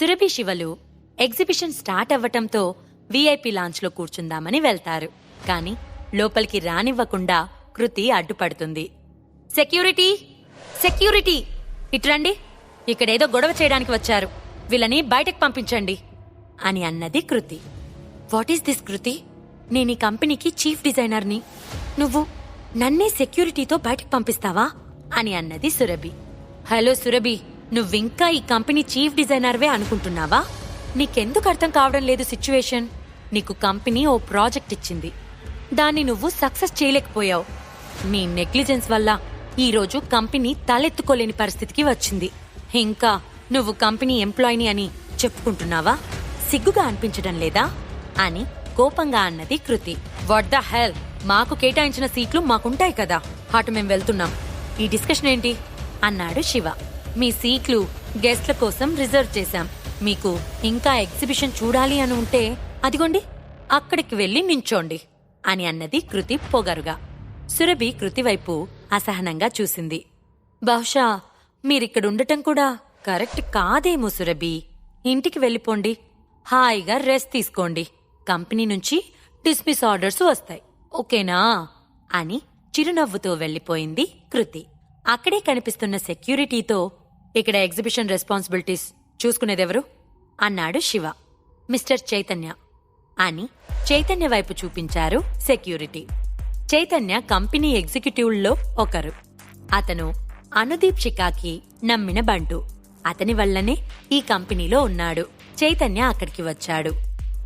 సురభి శివలు exhibition start అవ్వటంతో VIP లాంచ్లో కూర్చుందామని వెళ్తారు. కానీ లోపలికి రానివ్వకుండా కృతి అడ్డుపడుతుంది. సెక్యూరిటీ! సెక్యూరిటీ! ఇట్రండి ఇక్కడేదో గొడవ చేయడానికి వచ్చారు. వీళ్ళని బయటకు పంపించండి అని అన్నది Kriti. What is this Kriti? నేను ఈ కంపెనీకి చీఫ్ డిజైనర్ని. నువ్వు నన్నే సెక్యూరిటీతో బయటకు పంపిస్తావా? అని అన్నది సురభి. హలో సురభి. నువ్వింకా ఈ కంపెనీ చీఫ్ డిజైనర్వే అనుకుంటున్నావా? నీకెందుకు అర్థం కావడం లేదు సిచ్యువేషన్? నీకు కంపెనీ ఓ ప్రాజెక్ట్ ఇచ్చింది. దాన్ని నువ్వు సక్సెస్ చేయలేకపోయావు. నీ నెగ్లిజెన్స్ వల్ల ఈరోజు కంపెనీ తలెత్తుకోలేని పరిస్థితికి వచ్చింది. ఇంకా నువ్వు కంపెనీ ఎంప్లాయీని అని చెప్పుకుంటున్నావా? సిగ్గుగా అనిపించడం లేదా? అని కోపంగా అన్నది కృతి. వాట్ ద హెల్? మాకు కేటాయించిన సీట్లు మాకుంటాయి కదా. అటు మేం వెళ్తున్నాం. ఈ డిస్కషన్ ఏంటి? అన్నాడు శివ. మీ సీట్లు గెస్ట్ల కోసం రిజర్వ్ చేశాం. మీకు ఇంకా ఎగ్జిబిషన్ చూడాలి అని ఉంటే అదిగోండి అక్కడికి వెళ్ళి నించోండి అని అన్నది కృతి పొగరుగా. సురభి కృతి వైపు అసహనంగా చూసింది. బహుశా మీరిక్కడుండటం కూడా కరెక్ట్ కాదేమో సురభి. ఇంటికి వెళ్ళిపోండి హాయిగా రెస్ట్ తీసుకోండి. కంపెనీ నుంచి డిస్మిస్ ఆర్డర్స్ వస్తాయి. ఓకేనా? అని చిరునవ్వుతో వెళ్ళిపోయింది కృతి. అక్కడే కనిపిస్తున్న సెక్యూరిటీతో ఇక్కడ ఎగ్జిబిషన్ రెస్పాన్సిబిలిటీస్ చూసుకునేదెవరు? అన్నాడు శివ. మిస్టర్ చైతన్య. అని చైతన్య వైపు చూపించారు సెక్యూరిటీ. చైతన్య కంపెనీ ఎగ్జిక్యూటివ్ల్లో ఒకరు. అతను అనుదీప్ షికాకి నమ్మిన బంటు. అతని వల్లనే ఈ కంపెనీలో ఉన్నాడు. చైతన్య అక్కడికి వచ్చాడు.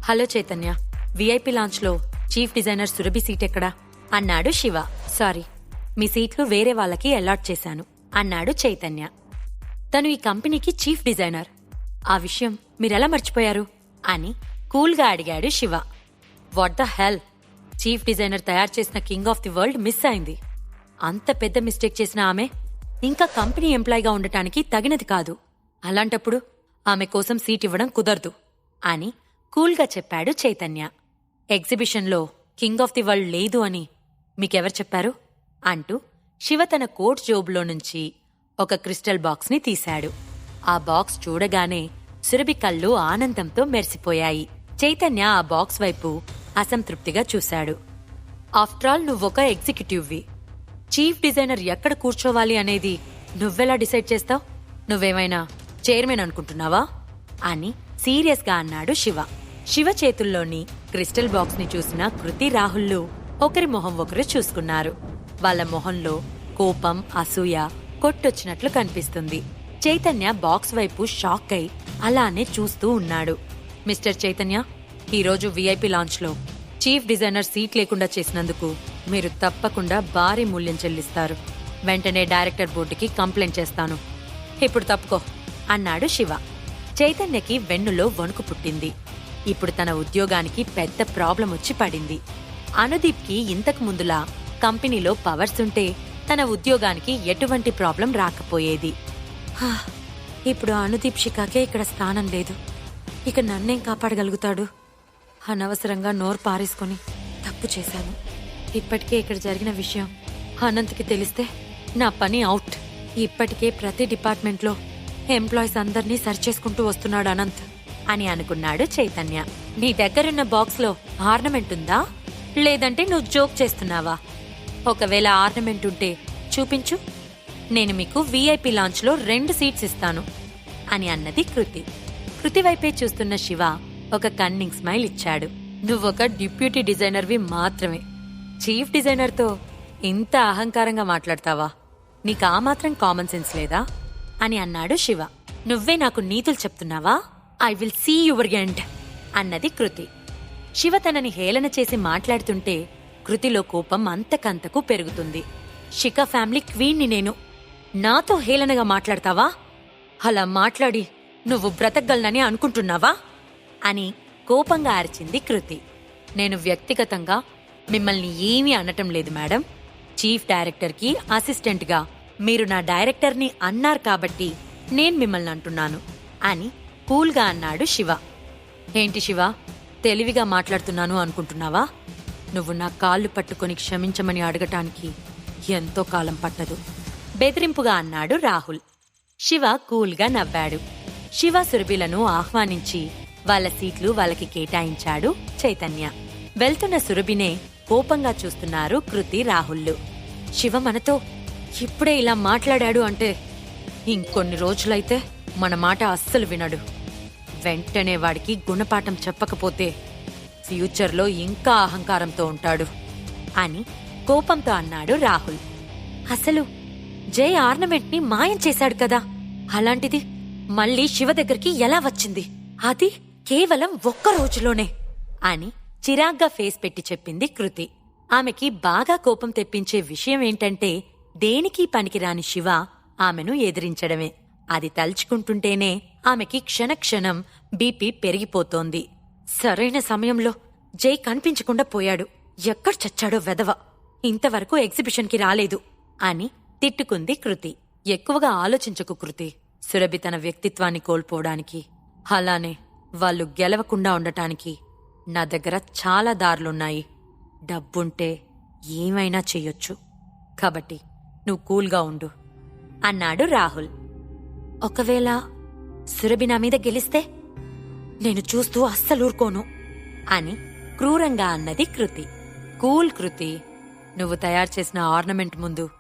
హలో చైతన్య విఐపి లాంచ్లో చీఫ్ డిజైనర్ సురభి సీట్ ఎక్కడా? అన్నాడు శివ. సారీ మీ సీట్లు వేరే వాళ్ళకి అలాట్ చేశాను అన్నాడు చైతన్య. తను ఈ కంపెనీకి చీఫ్ డిజైనర్. ఆ విషయం మీరెలా మర్చిపోయారు? అని కూల్గా అడిగాడు Shiva. What the hell? Chief designer తయారు చేసిన king of the world miss అయింది. అంత పెద్ద మిస్టేక్ చేసిన ఆమె ఇంకా కంపెనీ ఎంప్లాయీగా ఉండటానికి తగినది కాదు. అలాంటప్పుడు ఆమె కోసం సీట్ ఇవ్వడం కుదరదు అని కూల్గా చెప్పాడు చైతన్య. ఎగ్జిబిషన్లో కింగ్ ఆఫ్ ది వరల్డ్ లేదు అని మీకెవరు చెప్పారు? అంటూ శివ తన కోట్ జోబులో నుంచి ఒక క్రిస్టల్ బాక్స్ని తీశాడు. ఆ బాక్స్ చూడగానే సురభి కళ్ళు ఆనందంతో మెరిసిపోయాయి. చైతన్య ఆ బాక్స్ వైపు అసంతృప్తిగా చూశాడు. ఆఫ్టర్ ఆల్ నువ్వొక ఎగ్జిక్యూటివ్వి. చీఫ్ డిజైనర్ ఎక్కడ కూర్చోవాలి అనేది నువ్వెలా డిసైడ్ చేస్తావు? నువ్వేమైనా చైర్మన్ అనుకుంటున్నావా? అని సీరియస్గా అన్నాడు శివ. శివ చేతుల్లోని క్రిస్టల్ బాక్స్ని చూసిన కృతి రాహుల్లు ఒకరి మొహం ఒకరు చూసుకున్నారు. వాళ్ళ మొహంలో కోపం అసూయ కొట్టొచ్చినట్లు కనిపిస్తుంది. చైతన్య బాక్స్ వైపు షాక్ అయి అలానే చూస్తూ ఉన్నాడు. మిస్టర్ చైతన్య ఈరోజు విఐపి లాంచ్లో చీఫ్ డిజైనర్ సీట్ లేకుండా చేసినందుకు మీరు తప్పకుండా భారీ మూల్యం చెల్లిస్తారు. వెంటనే డైరెక్టర్ బోర్డుకి కంప్లైంట్ చేస్తాను. ఇప్పుడు తప్పుకో అన్నాడు శివ. చైతన్యకి వెన్నులో వణుకు పుట్టింది. ఇప్పుడు తన ఉద్యోగానికి పెద్ద ప్రాబ్లం వచ్చి పడింది. అనుదీప్కి ఇంతకు ముందులా కంపెనీలో పవర్స్ ఉంటే తన ఉద్యోగానికి ఎటువంటి ప్రాబ్లం రాకపోయేది. ఇప్పుడు అనుదీప్షికాకే ఇక్కడ స్థానం లేదు. ఇక నన్నేం కాపాడగలుగుతాడు? అనవసరంగా నోరు పారేసుకొని తప్పు చేశాను. ఇప్పటికే ఇక్కడ జరిగిన విషయం అనంత్కి తెలిస్తే నా పని అవుట్. ఇప్పటికే ప్రతి డిపార్ట్మెంట్లో ఎంప్లాయీస్ అందరినీ సరిచేసుకుంటూ వస్తున్నాడు అనంత్ అని అనుకున్నాడు చైతన్య. నీ దగ్గరున్న బాక్స్లో ఆర్నమెంట్ ఉందా? లేదంటే నువ్వు జోక్ చేస్తున్నావా? ఒకవేళ ఆర్నమెంట్ ఉంటే చూపించు. నేను మీకు వీఐపీ లాంచ్లో రెండు సీట్స్ ఇస్తాను అని అన్నది కృతి. కృతి వైపే చూస్తున్న శివ ఒక కన్నింగ్ స్మైల్ ఇచ్చాడు. నువ్వొక డిప్యూటీ డిజైనర్వి మాత్రమే. చీఫ్ డిజైనర్తో ఇంత అహంకారంగా మాట్లాడతావా? నీకు ఆ మాత్రం కామన్ సెన్స్ లేదా? అని అన్నాడు శివ. నువ్వే నాకు నీతులు చెప్తున్నావా? I will see your end అన్నది కృతి. శివ తనని హేళన చేసి మాట్లాడుతుంటే కృతిలో కోపం అంతకంతకు పెరుగుతుంది. శిఖ ఫ్యామిలీ క్వీన్ని నేను నాతో హేళనగా మాట్లాడతావా? అలా మాట్లాడి నువ్వు బ్రతకగలనని అనుకుంటున్నావా? అని కోపంగా అరిచింది కృతి. నేను వ్యక్తిగతంగా మిమ్మల్ని ఏమీ అనటం లేదు మేడం. చీఫ్ డైరెక్టర్కి అసిస్టెంట్గా మీరు నా డైరెక్టర్ని అన్నారు కాబట్టి నేను మిమ్మల్ని అంటున్నాను అని కూల్గా అన్నాడు శివ. ఏంటి శివ? తెలివిగా మాట్లాడుతున్నాను అనుకుంటున్నావా? నువ్వు నా కాళ్ళు పట్టుకొని క్షమించమని అడగటానికి ఎంతో కాలం పట్టదు. బెదిరింపుగా అన్నాడు రాహుల్. శివ కూల్గా నవ్వాడు. శివ సురభిలను ఆహ్వానించి వాళ్ళ సీట్లు వాళ్ళకి కేటాయించాడు చైతన్య. వెళ్తున్న సురభినే కోపంగా చూస్తున్నారు కృతి రాహుల్లు. శివ మనతో ఇప్పుడే ఇలా మాట్లాడాడు అంటే ఇంకొన్ని రోజులైతే మన మాట అస్సలు వినడు. వెంటనే వాడికి గుణపాఠం చెప్పకపోతే ఫ్యూచర్లో ఇంకా అహంకారంతో ఉంటాడు. అని కోపంతో అన్నాడు రాహుల్. అసలు జై ఆర్నమెంట్ని మాయం చేశాడు కదా. అలాంటిది మళ్ళీ శివ దగ్గరికి ఎలా వచ్చింది? అది కేవలం ఒక్క రోజులోనే అని చిరాగ్గా ఫేస్ పెట్టి చెప్పింది కృతి. ఆమెకి బాగా కోపం తెప్పించే విషయం ఏంటంటే దేనికి పనికిరాని శివ ఆమెను ఎదిరించడమే. అది తలుచుకుంటుంటేనే ఆమెకి క్షణక్షణం బీపీ పెరిగిపోతోంది. సరైన సమయంలో జై కనిపించకుండా పోయాడు. ఎక్కడ చచ్చాడో వెదవ ఇంతవరకు ఎగ్జిబిషన్కి రాలేదు అని తిట్టుకుంది కృతి. ఎక్కువగా ఆలోచించకు కృతి. సురభి తన వ్యక్తిత్వాన్ని కోల్పోవడానికి అలానే వాళ్ళు గెలవకుండా ఉండటానికి నా దగ్గర చాలా దారులున్నాయి. డబ్బుంటే ఏమైనా చెయ్యొచ్చు. కాబట్టి నువ్వు కూల్గా ఉండు అన్నాడు రాహుల్. ఒకవేళ సురభి నా మీద గెలిస్తే నేను చూస్తూ అస్సలు ఊరుకోను. అని క్రూరంగా అన్నది కృతి. కూల్ కృతి నువ్వు తయారు చేసిన ఆర్నమెంట్ ముందు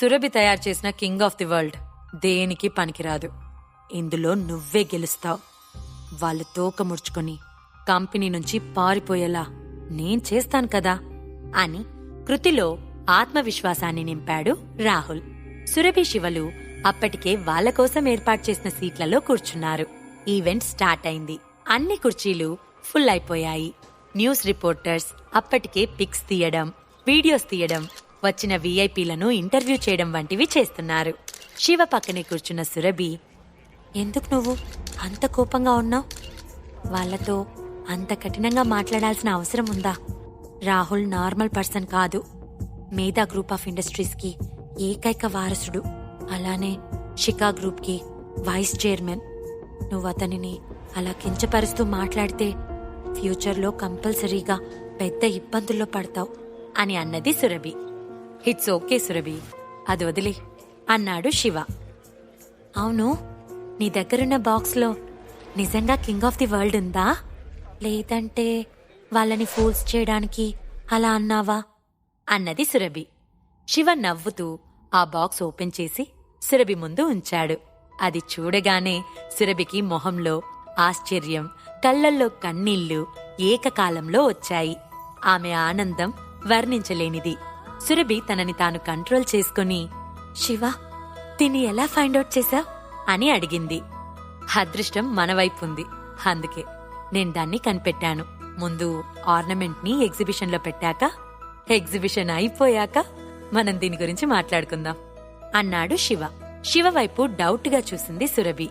సురభి తయారు చేసిన కింగ్ ఆఫ్ ది వరల్డ్ దేనికి పనికిరాదు. ఇందులో నువ్వే గెలుస్తావు. వాళ్ళు తోక ముడుచుకొని కంపెనీ నుంచి పారిపోయేలా నేను చేస్తాను కదా అని కృతిలో ఆత్మవిశ్వాసాన్ని నింపాడు రాహుల్. సురభి శివలు అప్పటికే వాళ్ళ కోసం ఏర్పాటు చేసిన సీట్లలో కూర్చున్నారు. ఈవెంట్ స్టార్ట్ అయింది. అన్ని కుర్చీలు ఫుల్ అయిపోయాయి. న్యూస్ రిపోర్టర్స్ అప్పటికే పిక్స్ తీయడం వీడియోస్ తీయడం వచ్చిన వీఐపీలను ఇంటర్వ్యూ చేయడం వంటివి చేస్తున్నారు. శివ పక్కనే కూర్చున్న సురభి ఎందుకు నువ్వు అంత కోపంగా ఉన్నావు? వాళ్ళతో అంత కఠినంగా మాట్లాడాల్సిన అవసరం ఉందా? రాహుల్ నార్మల్ పర్సన్ కాదు. మేధా గ్రూప్ ఆఫ్ ఇండస్ట్రీస్కి ఏకైక వారసుడు. అలానే షికా గ్రూప్కి వైస్ చైర్మన్ నువ్వు అతనిని అలా కించపరుస్తూ మాట్లాడితే ఫ్యూచర్లో కంపల్సరీగా పెద్ద ఇబ్బందుల్లో పడతావు అని అన్నది సురభి. ఇట్స్ ఓకే సురభి అది వదిలే అన్నాడు శివ. అవును నీ దగ్గరున్న బాక్స్లో నిజంగా కింగ్ ఆఫ్ ది వరల్డ్ ఉందా? లేదంటే వాళ్ళని ఫూల్స్ చేయడానికి అలా అన్నావా? అన్నది సురభి. శివ నవ్వుతూ ఆ బాక్స్ ఓపెన్ చేసి సురభి ముందు ఉంచాడు. అది చూడగానే సురభికి మొహంలో ఆశ్చర్యం. కళ్ళల్లో కన్నీళ్ళు ఏకకాలంలో వచ్చాయి. ఆమె ఆనందం వర్ణించలేనిది. సురభి తనని తాను కంట్రోల్ చేసుకుని శివ తిని ఎలా ఫైండ్ అవుట్ అని అడిగింది. అదృష్టం మనవైపుంది ఉంది. అందుకే నేను దాన్ని కనిపెట్టాను. ముందు ఆర్నమెంట్ని ఎగ్జిబిషన్లో పెట్టాక ఎగ్జిబిషన్ అయిపోయాక మనం దీని గురించి మాట్లాడుకుందాం అన్నాడు శివ. శివ వైపు డౌట్గా చూసింది సురభి.